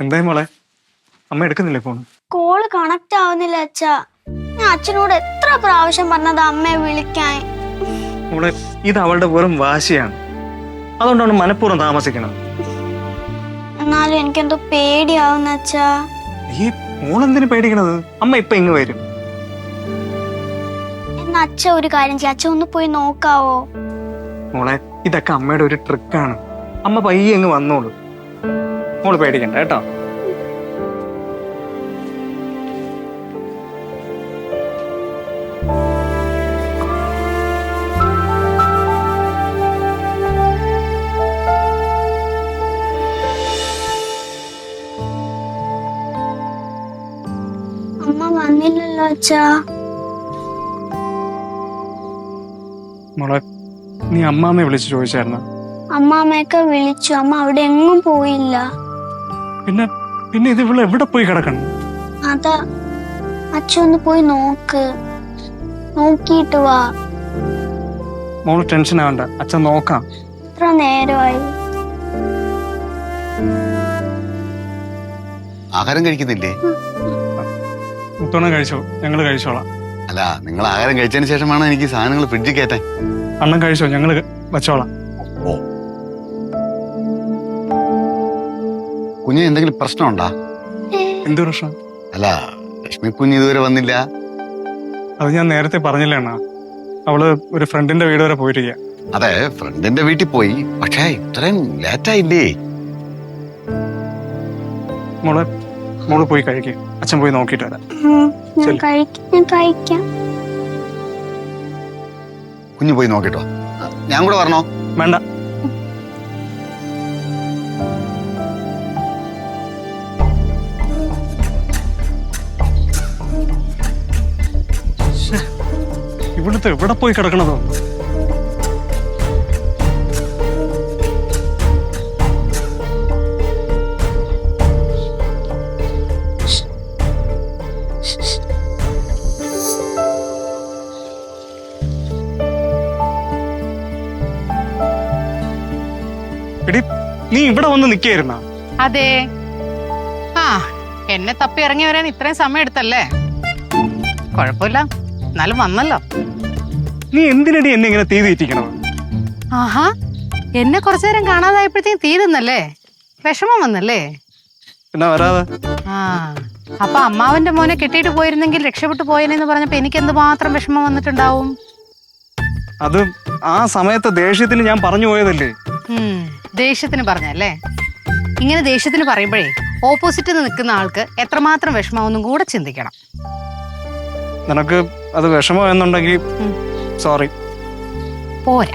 എന്തായി മോളെ? അമ്മ എടുക്കുന്നില്ലേ ഫോൺ കോൾ കണക്ട് ആവുന്നില്ല അച്ഛാ. ഞാൻ അച്ഛനോട് എത്ര പ്രാവശ്യം പറഞ്ഞത് അമ്മയെ വിളിക്കാൻ? മോളെ ഇത് അവളുടെ വെറും വാശിയാണ്. അതുകൊണ്ടാണ് മനഃപൂർവം താമസിക്കണം. എന്നാലും എനിക്കെന്തോ പേടിയാവുന്ന അച്ഛാ. ഈ മോളെന്തിനു പേടിക്കണത്? അമ്മ ഇപ്പൊ ഇങ്ങ് വരും. എന്നാ അച്ഛ ഒരു കാര്യം ചെയ്യാം. അച്ഛ ഒന്ന് പോയി നോക്കാവോ? മോളെ ഇതൊക്കെ അമ്മയുടെ ഒരു ട്രിക്കാണ് അമ്മ പയ്യെ അങ്ങ് വന്നോളൂ. മോൾ പേടിക്കണ്ട കേട്ടോ? അമ്മ വന്നില്ലല്ലോ അച്ഛാ. മോളെ നീ അമ്മാമ്മയെ വിളിച്ച് ചോദിച്ചായിരുന്നു? അമ്മാമ്മയൊക്കെ വിളിച്ചു. അമ്മ അവിടെ എങ്ങും പോയില്ല. പിന്നെ പിന്നെ ഇത് ഇവിടെ എവിടെ പോയി കിടക്കണം? അതാ അച്ഛൻ ഒന്ന് പോയി നോക്ക്. നോക്കിയിട്ട് വാ. മോൾ ടെൻഷൻ ആവണ്ട അച്ഛൻ നോക്കാം. എത്ര നേരമായി. ആഹാരം കഴിക്കുന്നില്ലേ? മുത്തോണം കഴിച്ചോ? ഞങ്ങൾ കഴിച്ചോളാം. അല്ല നിങ്ങൾ ആഹാരം കഴിച്ചതിന് ശേഷമാണ് എനിക്ക് സാധനങ്ങൾ ഫ്രിഡ്ജിൽ കയറ്റാൻ? അണ്ണം കഴിച്ചോ? ഞങ്ങൾ വെച്ചോളാം. കുഞ്ഞിന് എന്തെങ്കിലും പ്രശ്നമുണ്ടാ? എന്ത് പ്രശ്നം? അല്ല ലക്ഷ്മി കുഞ്ഞ് ഇതുവരെ വന്നില്ല. അത് ഞാൻ നേരത്തെ പറഞ്ഞില്ല അണ്ണാ? അവൾ ഒരു ഫ്രണ്ടിന്റെ വീട് വരെ പോയിരിക്കുക അതെ ഫ്രണ്ടിന്റെ വീട്ടിൽ പോയി. പക്ഷേ ഇത്രയും ലേറ്റായില്ലേ? മോൾ മോൾ പോയി കഴിക്കുക അച്ഛൻ പോയി നോക്കിട്ട് വരാം. ഞാൻ ശരി. കഴിക്കാം ഞാൻ കഴിക്കാം. കുഞ്ഞ് പോയി നോക്കിട്ടോ. ഞാൻ കൂടെ പറഞ്ഞോ വേണ്ട. ഇവിടുത്തെ എവിടെ പോയി കിടക്കണതോ? നീ ഇവിടെ വന്ന് നിക്കായിരുന്ന? അതെ. ആ എന്നെ തപ്പി ഇറങ്ങി വരാൻ ഇത്രയും സമയം എടുത്തല്ലേ? കുഴപ്പമില്ല. എന്നാലും വന്നല്ലോ. നീ എന്തിനടി എന്നെ ഇങ്ങനെ തീ ആഹാ എന്നെ കുറച്ചു നേരം കാണാതായപ്പോഴത്തേക്കും തീരുന്നല്ലേ വിഷമം വന്നല്ലേ? പിന്നെ വരാതെ? ആ അപ്പൊ അമ്മാവന്റെ മോനെ കെട്ടിയിട്ട് പോയിരുന്നെങ്കിൽ രക്ഷപ്പെട്ടു പോയനെന്ന് പറഞ്ഞപ്പോ എനിക്ക് എന്തുമാത്രം വിഷമം വന്നിട്ടുണ്ടാവും? അത് ആ സമയത്തെ ദേഷ്യത്തിന് ഞാൻ പറഞ്ഞു പോയതല്ലേ? ഉം, ദേഷ്യത്തിന് പറഞ്ഞല്ലേ? ഇങ്ങനെ ദേഷ്യത്തിന് പറയുമ്പോഴേ ഓപ്പോസിറ്റ് നിൽക്കുന്ന ആൾക്ക് എത്രമാത്രം വിഷമാവെന്നും കൂടെ ചിന്തിക്കണം. നിനക്ക് അത് വിഷമം എന്നുണ്ടെങ്കിൽ ഉം. സോറി പോരാ.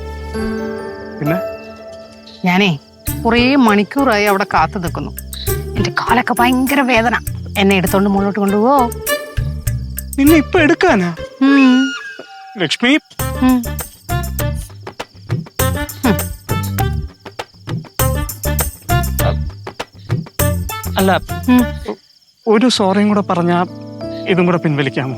പിന്നെ? ഞാനേ കുറേ മണിക്കൂറായി അവിടെ കാത്തു നിൽക്കുന്നു. എന്റെ കാലൊക്കെ ഭയങ്കര വേദന. എന്നെ എടുത്തോണ്ട് മുന്നോട്ട് കൊണ്ടുപോവോ? നിന്നെ ഇപ്പൊ എടുക്കാനാ? ലക്ഷ്മി. അല്ല. ഒരു സോറിയും കൂടെ പറഞ്ഞാ ഇതും കൂടെ പിൻവലിക്കാമോ?